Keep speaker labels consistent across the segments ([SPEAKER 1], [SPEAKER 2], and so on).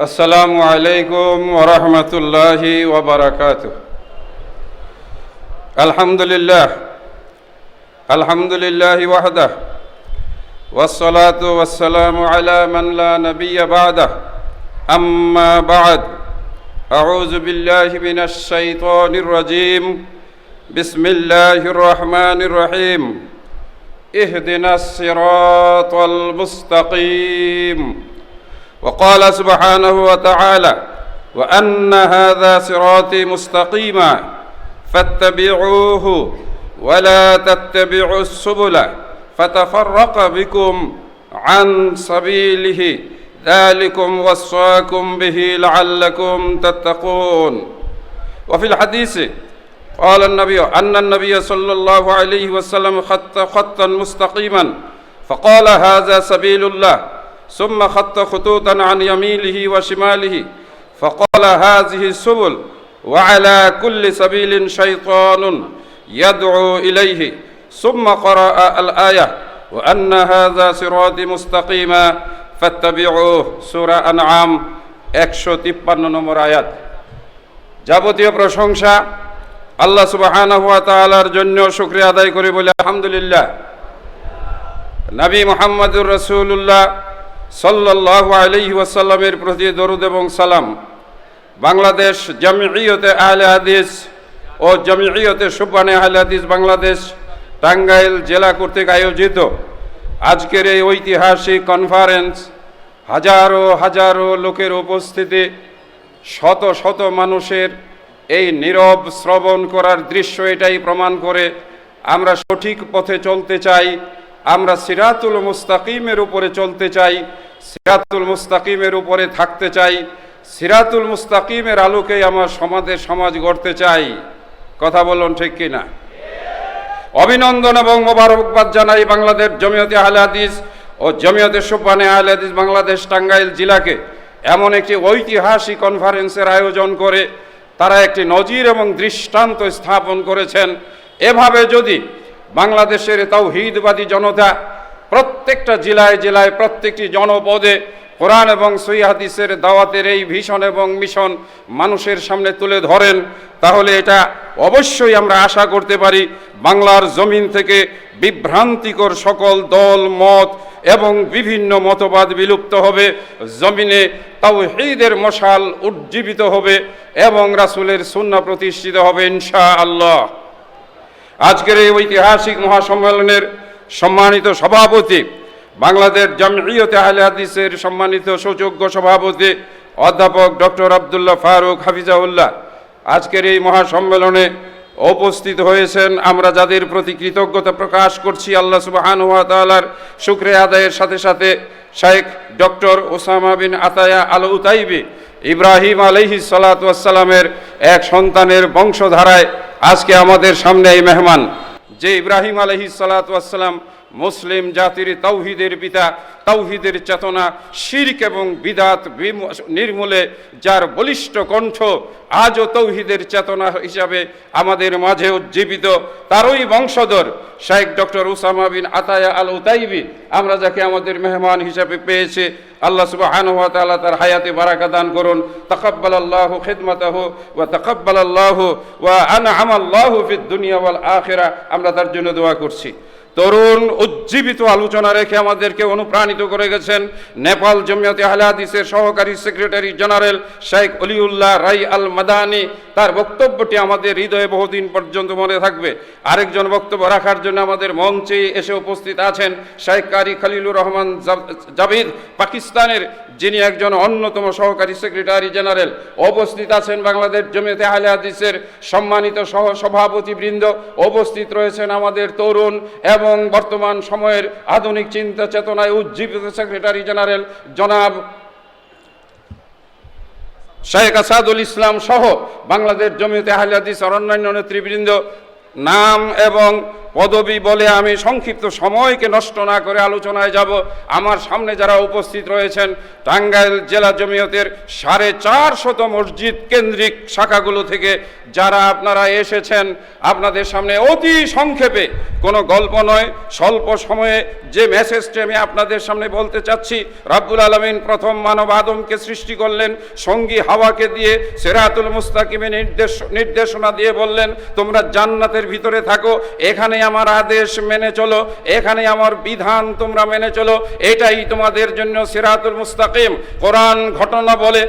[SPEAKER 1] السلام عليكم ورحمة الله وبركاته الحمد لله الحمد لله وحده والصلاة والسلام على من لا نبي بعده أما بعد أعوذ بالله من الشيطان الرجيم بسم الله الرحمن الرحيم اهدنا الصراط المستقيم وقال سبحانه وتعالى وأن هذا صراطي مستقيما فاتبعوه ولا تتبعوا السبل فتفرق بكم عن سبيله. ذلكم وصاكم به لعلكم تتقون. وفي الحديث قال النبي أن النبي صلى الله عليه وسلم خط خطا مستقيما فقال هذا سبيل الله. ثم خط خطوطا عن يمينه وشماله فقال هذه السبل وعلى كل سبيل شيطان يدعو إليه ثم قرأ الآية وأن هذا صراطي مستقيما فاتبعوه سورة أنعام একশো তিপ্পান্ন নম্বর আয়াত যাবতীয় প্রশংসা আল্লাহ সুবাহানা হুয়া তালার জন্য শুক্রিয়া আদায় করি বলে আলহামদুলিল্লাহ নবী মোহাম্মদুর রসুল্লাহ সাল্লাহ আলহি ওয়াসাল্লামের প্রতি দরুদ এবং সালাম। বাংলাদেশ জামিয়তে আহলে হাদিস ও জামিয়তে সুবানে আহলে হাদিস বাংলাদেশ টাঙ্গাইল জেলা কর্তৃক আয়োজিত আজকের এই ঐতিহাসিক কনফারেন্স হাজারো হাজারো লোকের উপস্থিতি, শত শত মানুষের এই নীরব শ্রবণ করার দৃশ্য এটাই প্রমাণ করে আমরা সঠিক পথে চলতে চাই। আমরা সিরাতুল মুস্তাকিমের উপরে চলতে চাই, সিরাতুল মুস্তাকিমের উপরে থাকতে চাই, সিরাতুল মুস্তাকিমের আলোকে আমার সমাজে সমাজ গড়তে চাই। কথা বলুন ঠিক কিনা? অভিনন্দন এবং মোবারকবাদ জানাই বাংলাদেশ জমিয়তে আহলে হাদিস ও জমিয়তে সুবানে আহলে হাদিস বাংলাদেশ টাঙ্গাইল জেলাকে। এমন একটি ঐতিহাসিক কনফারেন্সের আয়োজন করে তারা একটি নজির এবং দৃষ্টান্ত স্থাপন করেছেন। এভাবে যদি বাংলাদেশের তাওহিদবাদী জনতা প্রত্যেকটা জেলায় জেলায় প্রত্যেকটি জনপদে কোরআন এবং সই হাদিসের দাওয়াতের এই ভীষণ এবং মিশন মানুষের সামনে তুলে ধরেন, তাহলে এটা অবশ্যই আমরা আশা করতে পারি বাংলার জমিন থেকে বিভ্রান্তিকর সকল দল, মত এবং বিভিন্ন মতবাদ বিলুপ্ত হবে, জমিনে তাও হেদের মশাল উজ্জীবিত হবে এবং রাসুলের সুন্না প্রতিষ্ঠিত হবে ইনশা আল্লাহ আজকের এই ঐতিহাসিক মহাসম্মেলনের সম্মানিত সভাপতি, বাংলাদেশ জামিয়তে আহলে হাদিসের সম্মানিত সুযোগ্য সভাপতি অধ্যাপক ডক্টর আবদুল্লাহ ফারুক হাফিজাউল্লাহ আজকের এই মহাসম্মেলনে উপস্থিত হয়েছেন আমরা যাদের প্রতি কৃতজ্ঞতা প্রকাশ করছি, আল্লাহ সুবাহান তালার শুক্রিয়া আদায়ের সাথে সাথে শাইখ doctor Osama bin Ataya al Utaibi Ibrahim আলহি সালাতামের এক সন্তানের বংশধারায় আজকে আমাদের সামনে এই মেহমান যে ইব্রাহিম আলহি সালাতাম মুসলিম জাতির তৌহিদের পিতা তৌহিদের চেতনা, শির্ক এবং বিদাত নির্মূলে, যার বলিষ্ঠ কণ্ঠ আজও তৌহিদের চেতনা হিসাবে আমাদের মাঝে উজ্জীবিত। তারই বংশধর শাইখ ডক্টর উসামা বিন আতায়া আল উতাইবি আমরা যাকে আমাদের মেহমান হিসাবে পেয়েছে। আল্লাহ সুবহান ওয়া তার হায়াতে বারাকা দান করুন। তাকাব্বাল আল্লাহ খিদমাতাহু ওয়া তাকাব্বাল আল্লাহ ওয়া আনআম আল্লাহু ফিদ দুনিয়া ওয়াল আখিরা আমরা তার জন্য দোয়া করছি। তরুণ উজ্জীবিত আলোচনা রেখে আমাদেরকে অনুপ্রাণিত করে গেছেন নেপাল জমিয়তে আহলাদিসের সহকারী সেক্রেটারি জেনারেল শেখ অলিউল্লাহ রাই আল মাদানি। তার বক্তব্যটি আমাদের হৃদয়ে বহুদিন পর্যন্ত মনে থাকবে। আরেকজন বক্তব্য রাখার জন্য আমাদের মঞ্চে এসে উপস্থিত আছেন শেখ কারি খালিলুর রহমান জাবিদ, পাকিস্তানের যিনি একজন অন্যতম সহকারী সেক্রেটারি জেনারেল উপস্থিত আছেন বাংলাদেশ জমিয়তে আহলে হাদিসের সম্মানিত সহ সভাপতিবৃন্দ উপস্থিত রয়েছেন আমাদের তরুণ এবং বর্তমান সময়ের আধুনিক চিন্তা চেতনায় উজ্জীবিত সেক্রেটারি জেনারেল জনাব শেখ আসাদুল ইসলাম সহ বাংলাদেশ জমিয়তে আহলে হাদিস অন্যান্য নেতৃবৃন্দ। নাম এবং পদবি বলে আমি সংক্ষিপ্ত সময়কে নষ্ট না করে আলোচনায় যাব। আমার সামনে যারা উপস্থিত রয়েছেন, টাঙ্গাইল জেলা জমিয়তের সাড়ে চারশত মসজিদ কেন্দ্রিক শাখাগুলো থেকে যারা আপনারা এসেছেন, আপনাদের সামনে অতি সংক্ষেপে কোনো গল্প নয়, স্বল্প সময়ে যে মেসেজটি আমি আপনাদের সামনে বলতে চাচ্ছি, রাব্বুল আলমিন প্রথম মানব আদমকে সৃষ্টি করলেন, সঙ্গী হাওয়াকে দিয়ে সেরাতুল মুস্তাকিমে নির্দেশ, নির্দেশনা দিয়ে বললেন, তোমরা জান্নাতের ভিতরে থাকো এখানে আমার আদেশ মেনে চলো, এখানে আমার বিধান তোমরা মেনে চলো, এটাই তোমাদের জন্য সিরাতুল মুস্তাকিম। কোরআন ঘটনা বলে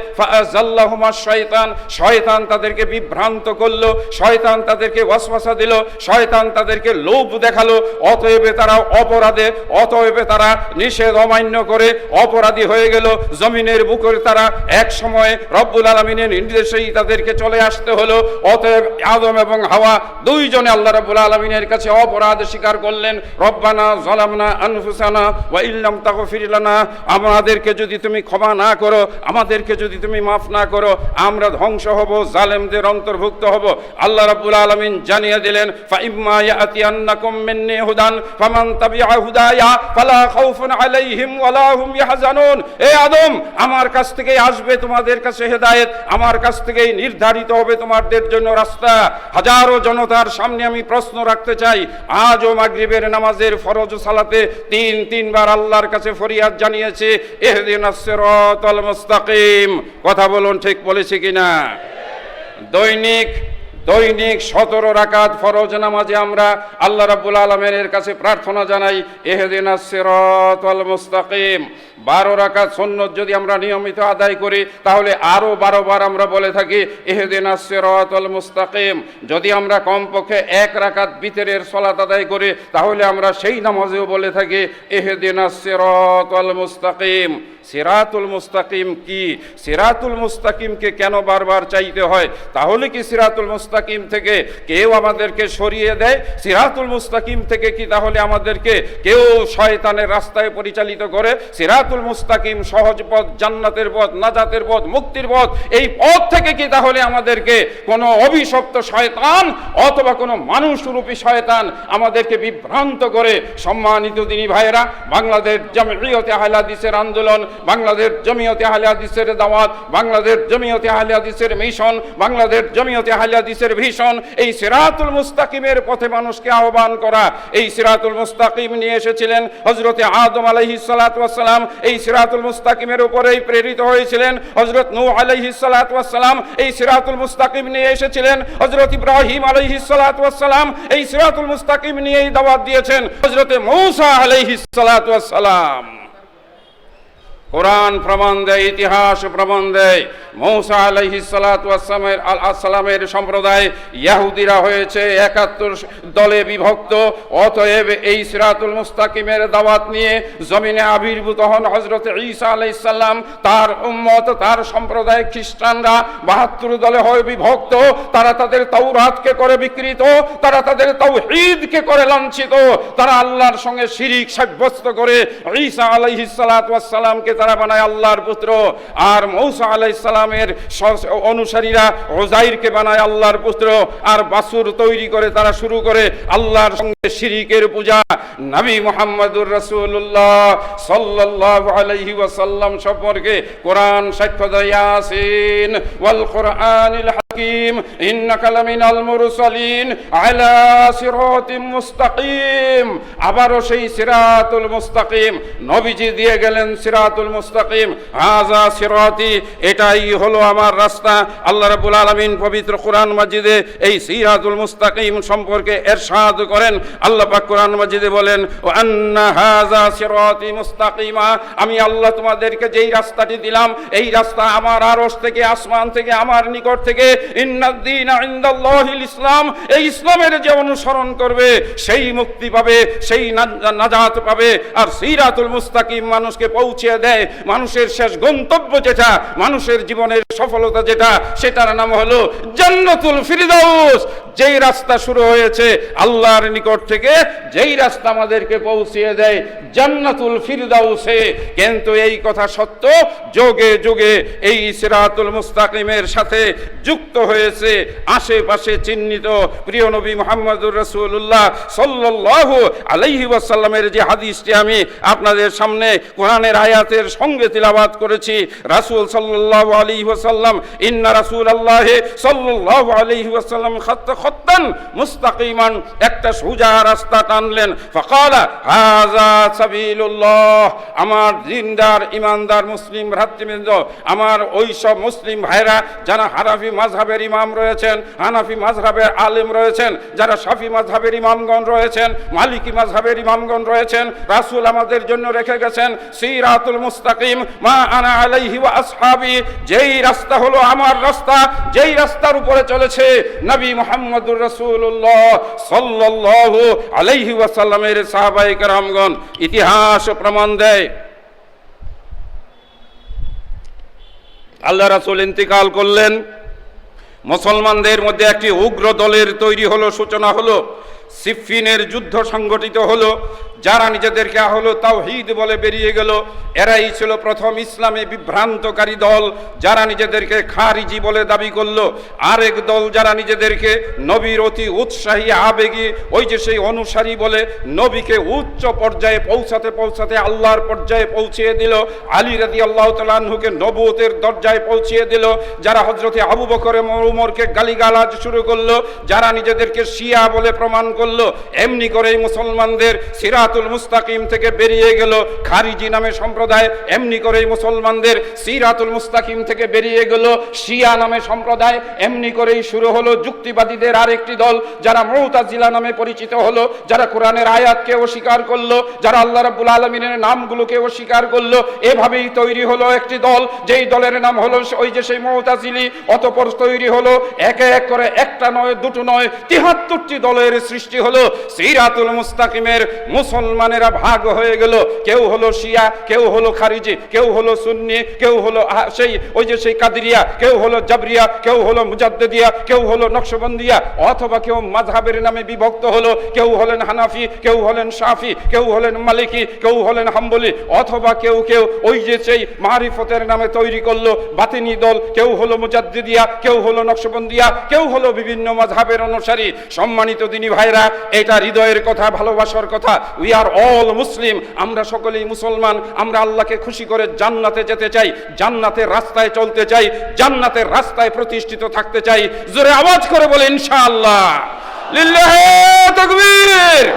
[SPEAKER 1] শয়তান শয়তান তাদেরকে বিভ্রান্ত করল, শয়তান তাদেরকে ওয়াসওয়াসা দিল, শয়তান তাদেরকে লোভ দেখাল, অতএব তারা অপরাধে, অতএব তারা নিষেধ অমান্য করে অপরাধী হয়ে গেল, জমিনের বুকের তারা এক সময় রব্বুল আলমিনের নির্দেশেই তাদেরকে চলে আসতে হলো, অতএব আদম এবং হাওয়া দুইজনে আল্লাহ রব্বুল আলমিনের কাছে অপরাধ স্বীকার করলেন, রব্বানা জলামনা আনফুসানা ওয়া ইল্লাম তাগফির লানা। আমাদেরকে যদি তুমি ক্ষমা না করো, আমাদেরকে যদি তুমি মাফ না করো, আমরা ধ্বংস হব, জালেমদের অন্তর্ভুক্ত হব। আল্লাহ রাব্বুল আলামিন জানিয়ে দিলেন ফাইম্মা ইয়াতিয়ান্নাকুম মিন্নি হুদান, ফামান তাবিআ হুদায়া, ফালা খাউফুন আলাইহিম ওয়ালা হুম ইয়াহজানুন। এ আদম, আমার কাছ থেকেই আসবে তোমাদের কাছে হেদায়েত, আমার কাছ থেকেই নির্ধারিত হবে তোমাদের জন্য রাস্তা। হাজারো জনতার সামনে আমি প্রশ্ন রাখতে চাই আজও মাগরিবের নামাজের ফরজ সালাতে তিন, তিনবার আল্লাহর কাছে ফরিয়াদ জানিয়েছে, এহদিন মুস্তাকিম। কথা বলুন ঠিক বলেছে কিনা? দৈনিক দৈনিক সতেরো রাকাত ফরজ নামাজে আমরা আল্লাহ রাব্বুল আলমের কাছে প্রার্থনা জানাই এহেদিন সিরাতাল মুস্তাকিম। বারো রাকাত সন্ন্যত যদি আমরা নিয়মিত আদায় করি, তাহলে আরও বারো বার আমরা বলে থাকি এহেদিন সিরাতাল মুস্তাকিম। যদি আমরা কমপক্ষে এক রাকাত বিতরের সলাত আদায় করি, তাহলে আমরা সেই নামাজেও বলে থাকি এহেদিন সিরাতাল মুস্তাকিম। সিরাতুল মুস্তাকিম কি? সিরাতুল মুস্তাকিমকে কেন বারবার চাইতে হয়? তাহলে কি সিরাতুল মুস্তাকিম থেকে কেউ আমাদেরকে সরিয়ে দেয়? সিরাতুল মুস্তাকিম থেকে কি তাহলে আমাদেরকে কেউ শয়তানের রাস্তায় পরিচালিত করে? সিরাতুল মুস্তাকিম সহজ পথ, জান্নাতের পথ, নাজাতের পথ, মুক্তির পথ, এই পথ থেকে কি তাহলে আমাদেরকে কোনো অভিশপ্ত শয়তান অথবা কোনো মানুষরূপী শয়তান আমাদেরকে বিভ্রান্ত করে? সম্মানিত দিনী ভাইয়েরা, বাংলাদেশ জামিয়তে হালাদিসের আন্দোলন বাংলাদেশ জমিয়তে আহলে হাদিসের দাওয়াত, বাংলাদেশ জমিয়তে আহলে হাদিসের মিশন, বাংলাদেশ জমিয়তে আহলে হাদিসের ভীষণ। এই সিরাতুল মুস্তাকিমের পথে মানুষকে আহ্বান করা, এই সিরাতুল মুস্তাকিম নিয়ে এসেছিলেন হজরতে আদম আলাইহিস সালাতু ওয়াসসালাম এই সিরাতুল মুস্তাকিমের উপরেই প্রেরিত হয়েছিলেন হজরত নূহ আলাইহিস সালাতু ওয়াসসালাম এই সিরাতুল মুস্তাকিম নিয়ে এসেছিলেন হজরত ইব্রাহিম আলাইহিস সালাতু ওয়াসসালাম এই সিরাতুল মুস্তাকিম নিয়েই দাওয়াত দিয়েছেন হজরতে মূসা আলাইহিস সালাতু ওয়াসসালাম কোরআন প্রমাণ দেয় ইতিহাস প্রমাণ দেয় মৌসা আলাইহি সালামের আল আসসালামের সম্প্রদায় ইয়াহুদিরা হয়েছে, একাত্তর দলে বিভক্ত। অতএব এই সিরাতুল মুস্তাকিমের দাওয়াত নিয়ে জমিনে আবির্ভূত হন হজরত ঈসা আলাইসাল্লাম তার উম্মত, তার সম্প্রদায় খ্রিস্টানরা বাহাত্তর দলে হয় বিভক্ত। তারা তাদের তৌরাতকে করে বিকৃত, তারা তাদের তৌহিদকে করে লাঞ্ছিত। তারা আল্লাহর সঙ্গে শিরিক সাব্যস্ত করে ঈসা আলাইহিস সালামকে তারা বানায় আল্লাহর পুত্র। আর মৌসা আলাইসালামের অনুসারীরা ওজাইরকে বানায় আল্লাহর পুত্র। আর বাসুর তৈরি করে তারা শুরু করে আল্লাহর সঙ্গে শিরিকের পূজা। নবী মোহাম্মদুর রসুল্লাহ সাল্লাহ আলহি ওয়াসাল্লাম সম্পর্কে কোরআন সাক্ষ্য দয়াসিন ওয়াল কোরআনিল হাকিম ইন্নাকা লামিনাল মুরসালিন, আলা সিরাতিম মুস্তাকিম। আবারও সেই সিরাতুল মুস্তাকিম। নবীজি দিয়ে গেলেন সিরাতুল মুস্তাকিম। হাজা সিরাতি, এটাই হলো আমার রাস্তা। আল্লাহ রাব্বুল আলামিন পবিত্র কোরআন মাজিদে এই সিরাতুল মুস্তাকিম সম্পর্কে এরশাদ করেন। আল্লাহ পাক কোরআন মাজিদে বলেন, ও আন্না হাজা সিরাতি মুস্তাকিমা। আমি আল্লাহ তোমাদেরকে যেই রাস্তাটি দিলাম, এই রাস্তা আমার আরশ থেকে, আসমান থেকে, আমার নিকট থেকে ইসলাম, এই ইসলামের যে অনুসরণ করবে, সেই মুক্তি পাবে, সেই নাজাত পাবে, আর সিরাতুল মুস্তাকিম মানুষকে পৌঁছে দেয়। মানুষের শেষ গন্তব্য যেটা, মানুষের জীবনের সফলতা যেটা, সেটার নাম হলো জান্নাতুল ফিরদাউস। যেই রাস্তা শুরু হয়েছে, আল্লাহর নিকট থেকে যেই রাস্তা আমাদেরকে পৌঁছিয়ে দেয়, জান্নাতুল ফিরদাউসে। কিন্তু এই কথা সত্য, যোগে যোগে এই সিরাতুল মুস্তাকিমের সাথে যুক্ত হয়েছে, আশেপাশে চিহ্নিত প্রিয় নবী মোহাম্মদুর রসুল্লাহ সাল্লাহ আলাইহি ওয়াসাল্লামের যে হাদিসটি আমি আপনাদের সামনে কোরআনের আয়াতের সঙ্গে তিলাবাত করেছি, রাসূল সাল্লাল্লাহু আলাইহি ওয়াসাল্লাম, ইন্না রাসূলুল্লাহ সাল্লাল্লাহু আলাইহি ওয়াসাল্লাম খাত্তা খাত্তান মুস্তাকিমান একটা সোজা রাস্তা টানলেন। ফাকালা, হাযা সাবিলুল্লাহ আমার দিনদার, ইমানদার মুসলিম ভ্রাতৃবৃন্দ আমার ওই সব মুসলিম ভাইরা যারা হানাফি মাযহাবের ইমাম রয়েছেন, হানাফি মাযহাবের আলেম রয়েছেন, যারা শাফি মাযহাবের ইমামগণ রয়েছেন, মালিকি মাযহাবের ইমামগণ রয়েছেন, রাসূল আমাদের জন্য রেখে গেছেন, সিরাতুল মুস্তাকিম, মা আনা আলাইহি ওয়া আসহাবি, যেই রাস্তা হলো আমার রাস্তা, যেই রাস্তার উপরে চলেছে নবী মুহাম্মদুর রাসূলুল্লাহ সাল্লাল্লাহু আলাইহি ওয়াসাল্লামের সাহাবায়ে কেরামগণ, ইতিহাস প্রমাণ দেয়। আল্লাহ রাসূল ইন্তিকাল করলেন মুসলমানদের মধ্যে একটি উগ্র দলের তৈরি হলো সূচনা হলো। সিফিনের যুদ্ধ সংগঠিত হলো, যারা নিজেদেরকে হলো তাওহিদ বলে বেরিয়ে গেল, এরাই ছিল প্রথম ইসলামে বিভ্রান্তকারী দল যারা নিজেদেরকে খারিজি বলে দাবি করল। আরেক দল যারা নিজেদেরকে নবীর অতি উৎসাহী, আবেগী, ওই যে সেই অনুসারী বলে নবীকে উচ্চ পর্যায়ে পৌঁছাতে পৌঁছাতে আল্লাহর পর্যায়ে পৌঁছিয়ে দিল। আলী রাদি আল্লাহ তালাহুকে নবতের দরজায় পৌঁছিয়ে দিল, যারা হজরতে আবু বকরে উমরকে গালিগালাজ শুরু করল, যারা নিজেদেরকে শিয়া বলে প্রমাণ করল, এমনি করেই মুসলমানদের সিরাতুল মুস্তাকিম থেকে বেরিয়ে গেল। খারিজি নামে সম্প্রদায়, এমনি করেই মুসলমানদের সিরাতুল মুস্তাকিম থেকে বেরিয়ে গেল। শিয়া নামে সম্প্রদায়, এমনি করেই শুরু হলো। যুক্তিবাদীদের আরেকটি দল, যারা মৌতাজিলা নামে পরিচিত হলো, যারা কোরআনের আয়াতকে অস্বীকার করল, যারা আল্লাহ রাব্বুল আলমিনের নামগুলোকে অস্বীকার করল, এভাবেই তৈরি হলো একটি দল। যেই দলের নাম হলো ওই যে সেই মৌতাজিলি, অতপর তৈরি হলো একে এক করে একটা নয়, দুটো নয়, তিহাত্তরটি দলের সৃষ্টি হলো সিরাতুল মুস্তাকিমের মুসলমানেরা ভাগ হয়ে গেল কেউ হলো শিয়া কেউ হলো খারিজি কেউ হলো সুন্নি কেউ হলো সেই ওই যে সেই কাদিরিয়া কেউ হলো জাবরিয়া কেউ হলো মুজাদ্দিদিয়া কেউ হলো নকশবন্দিয়া অথবা কেউ মাযহাবের নামে বিভক্ত হলো কেউ হলেন হানাফি কেউ হলেন শাফি কেউ হলেন মালিকি কেউ হলেন হাম্বলি অথবা কেউ কেউ ওই যে সেই মারিফতের নামে তৈরি করল বাতিনি দল কেউ হলো মুজাদ্দিদিয়া কেউ হলো নকশবন্দিয়া কেউ হলো বিভিন্ন মাযহাবের অনুসারী সম্মানিত দিনী ভাইরা এটা হৃদয়ের কথা, ভালোবাসার কথা। উই আর অল মুসলিম আমরা সকলেই মুসলমান, আমরা আল্লাহকে খুশি করে জান্নাতে যেতে চাই জান্নাতের রাস্তায় চলতে চাই, জান্নাতের রাস্তায় প্রতিষ্ঠিত থাকতে চাই। জোরে আওয়াজ করে বলে, ইনশাআল্লাহ। তাকবীর।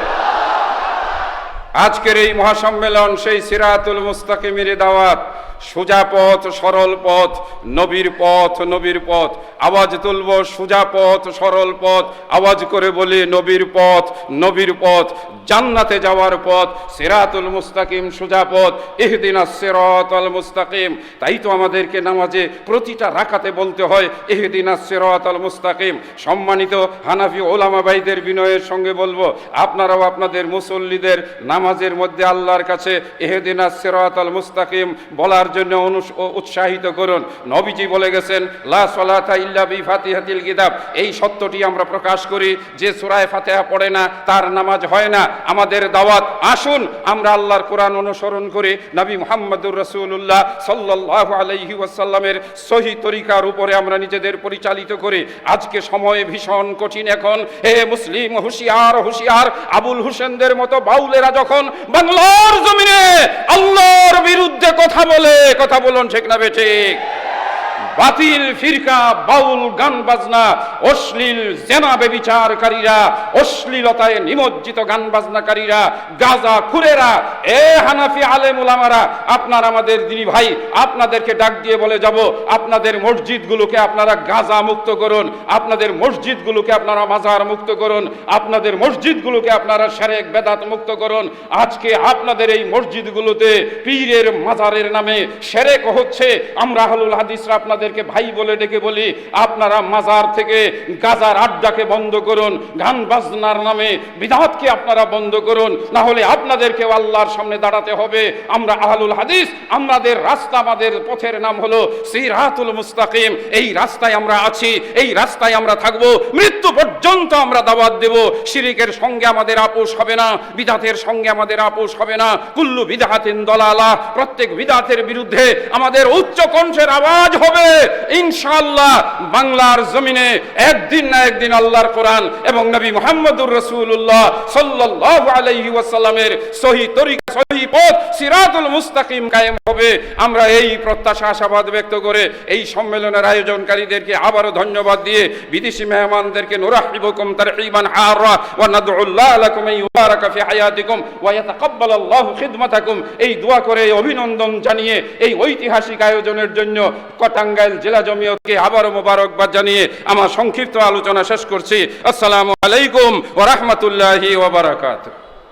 [SPEAKER 1] আজকের এই মহাসম্মেলন, সেই সিরাতুল মুস্তাকিমের দাওয়াত। সোজা পথ, সরল পথ, নবীর পথ নবীর পথ। আওয়াজ তুলব, সোজা পথ, সরল পথ। আওয়াজ করে বলি, নবীর পথ নবীর পথ। জান্নাতে যাওয়ার পথ, সেরাতুল মুস্তাকিম, সোজা পথ। ইহদিনা সিরাতাল মুস্তাকিম। তাই তো আমাদেরকে নামাজে প্রতিটা রাখাতে বলতে হয়, ইহদিনা সিরাতাল মুস্তাকিম। সম্মানিত হানাফি ওলামা ভাইদের বিনয়ের সঙ্গে বলব, আপনারাও আপনাদের মুসল্লিদের নামাজের মধ্যে আল্লাহর কাছে এহেদিনা সিরাতাল মুস্তাকিম বলার জন্য উৎসাহিত করুন। নবীজি বলে গেছেন, লা কিতাব। এই সত্যটি আমরা প্রকাশ করি, যে সূরায়ে ফাতিহা পড়ে না, তার নামাজ হয় না। আমাদের দাওয়াত, আসুন, আমরা আল্লাহর কোরআন অনুসরণ করি। নবী মুহাম্মদুর রাসূলুল্লাহ সাল্লাল্লাহু আলাইহি ওয়াসাল্লামের সহি তরিকার উপরে আমরা নিজেদের পরিচালিত করি। আজকে সময় ভীষণ কঠিন এখন। হে মুসলিম হুশিয়ার হুশিয়ার, আবুল হুসেনদের মতো বাউলেরা যখন বাংলার জমিনে আল্লাহর বিরুদ্ধে কথা বলে কথা বলুন ঠিক না বে ঠিক? বাতিল ফিরকা, বাউল গান বাজনা, অশ্লীল জেনা বেবিচারকারীরা, অশ্লীলতায় নিমজ্জিত গান বাজনাকারীরা, গাজা খুরেরা, এ হানাফি আলেম আপনার আমাদের দিনী ভাই, আপনাদেরকে ডাক দিয়ে বলে যাব, আপনাদের মসজিদগুলোকে আপনারা গাজা মুক্ত করুন, আপনাদের মসজিদগুলোকে আপনারা মাজার মুক্ত করুন, আপনাদের মসজিদগুলোকে আপনারা শারেক বেদাত মুক্ত করুন। আজকে আপনাদের এই মসজিদগুলোতে পীরের মাজারের নামে সেরেক হচ্ছে, আমরা আহলুল হাদিসরা আপনাদেরকে ভাই বলে ডেকে বলি, আপনারা মাজার থেকে গাজার আড্ডাকে বন্ধ করুন, গান বাজনার নামে বিধাতকে আপনারা বন্ধ করুন না হলে আপনাদেরকেও আল্লাহর সামনে দাঁড়াতে হবে। আমরা আহলুল হাদিস, আমাদের রাস্তা আমাদের পথের নাম হলো সিরাতুল মুস্তাকিম। এই রাস্তায় আমরা আছি, এই রাস্তায় আমরা থাকব, মৃত্যু পর্যন্ত আমরা দাওয়াত দেব। শিরিকের সঙ্গে আমাদের আপোষ হবে না বিধাতের সঙ্গে আমাদের আপোষ হবে না। কুল্লু বিদাহাতিন দলালা, প্রত্যেক বিধাতের বিরুদ্ধে আমাদের উচ্চ কণ্ঠের আওয়াজ হবে। ইনশাআল্লাহ বাংলার জমিনে একদিন না একদিন আল্লাহর কোরআন এবং নবী মুহাম্মদুর রাসূলুল্লাহ সাল্লাল্লাহু আলাইহি ওয়াসাল্লামের সহি তরিকা, সহি পথ সিরাতুল মুস্তাকিম কায়েম হবে। আমরা এই প্রত্যাশা, আশাবাদ ব্যক্ত করে এই সম্মেলনের আয়োজনকারীদেরকে আবারও ধন্যবাদ দিয়ে বিদেশি মেহমানদেরকে নুরাহিবুকুম তারহিবান হারা ওয়া নাদউল্লাহ লাকুম ইউবারাকা ফি হায়াতিকুম ওয়া খিদমাতাকুম। এই দোয়া করে অভিনন্দন জানিয়ে এই ঐতিহাসিক আয়োজনের জন্য কটাঙ্গাইল জেলা জমিয়তকে আবারও মোবারকবাদ জানিয়ে আমার সংক্ষিপ্ত আলোচনা শেষ করছি। আসসালামু আলাইকুম ওয়া রাহমাতুল্লাহি ওয়া বারাকাতুহু।